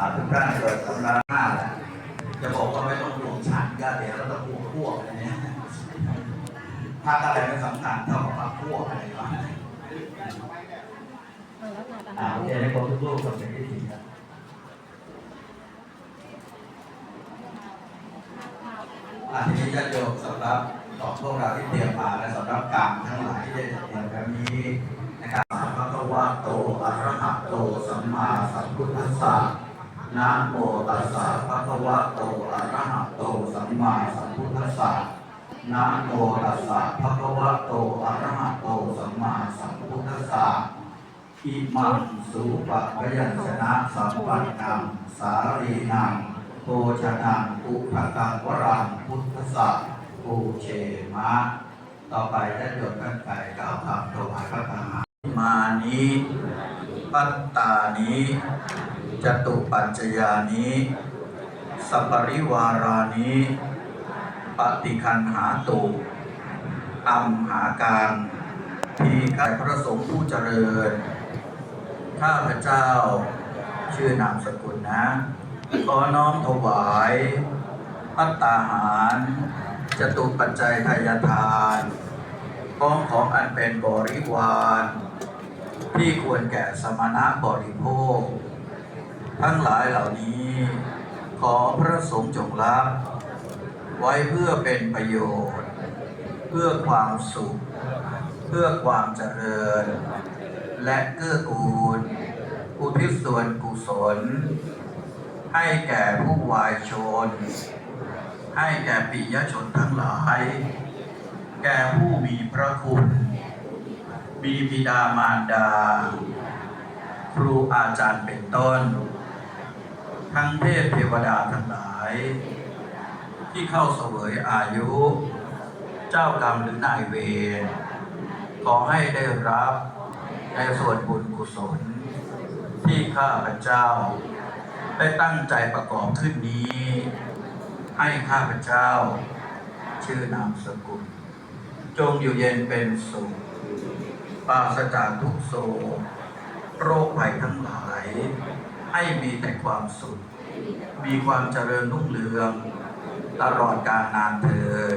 าทุกท่านเกิดกำลังหน้าแหละจะบอกว่าไม่ต้องห่วงฉันก็เดี๋ยวเราต้องห่วงพวกอะไรเนี่ยพักอะไรไม่สำคัญเท่ากับพักพวกอะไรวะอ่าโอเคในคนทุกรูปก็เป็นที่ดีครับอาทีนี้จะโยมสำหรับของพวกเราที่เตรียมมาและสำหรับกรรมทั้งหลายที่ได้เตรียมแบบนี้ นะโมตัสสะภะคะวะโตอะระหะโตสัมมาสัมพุทธัสสะนะโมตัสสะภะคะวะโตอะระหะโตสัมมาสัมพุทธัสสะอิมังสุปะพยัญชนะสัมปันนังสารีนังโภชนังอุปกังวรังพุทธัสสะปูเชมะ ต่อไปได้โยมกันไปกล่าวคำถวายพระทหารมานี้ปัตตานี้ จตุปัจจยานี้สัปปริวารานี้ ปฏิคันหาตุอัมหาการทีข้าพระสงฆ์ผู้เจริญ ข้าพเจ้าชื่อนามสกุลนะขอน้อมถวายพัตตาหารจตุปัจจัยทายทานพร้อมของอันเป็นบริวาร ที่ควรแก่สมณะบริโภค ทั้งหลายเหล่านี้ ขอพระสงฆ์จงรับ ไว้เพื่อเป็นประโยชน์ เพื่อความสุข เพื่อความเจริญ และเกื้อกูล อุทิศส่วนกุศล ให้แก่ผู้วายชน ให้แก่ปิยชนทั้งหลาย แก่ผู้มีพระคุณมีบิดามารดา ครูอาจารย์เป็นต้น ทั้งเทพเทวดาทั้งหลาย ที่เข้าเสวยอายุ เจ้ากรรมหรือนายเวรขอให้ได้รับในส่วนบุญกุศล ที่ข้าพเจ้า ได้ตั้งใจประกอบขึ้นนี้ ให้ข้าพเจ้า ชื่อนามสกุล จงอยู่เย็นเป็นสุขปราศจากทุกโศกโรคภัยทั้งหลาย ให้มีแต่ความสุข มีความเจริญรุ่งเรือง ตลอดกาลนานเถิด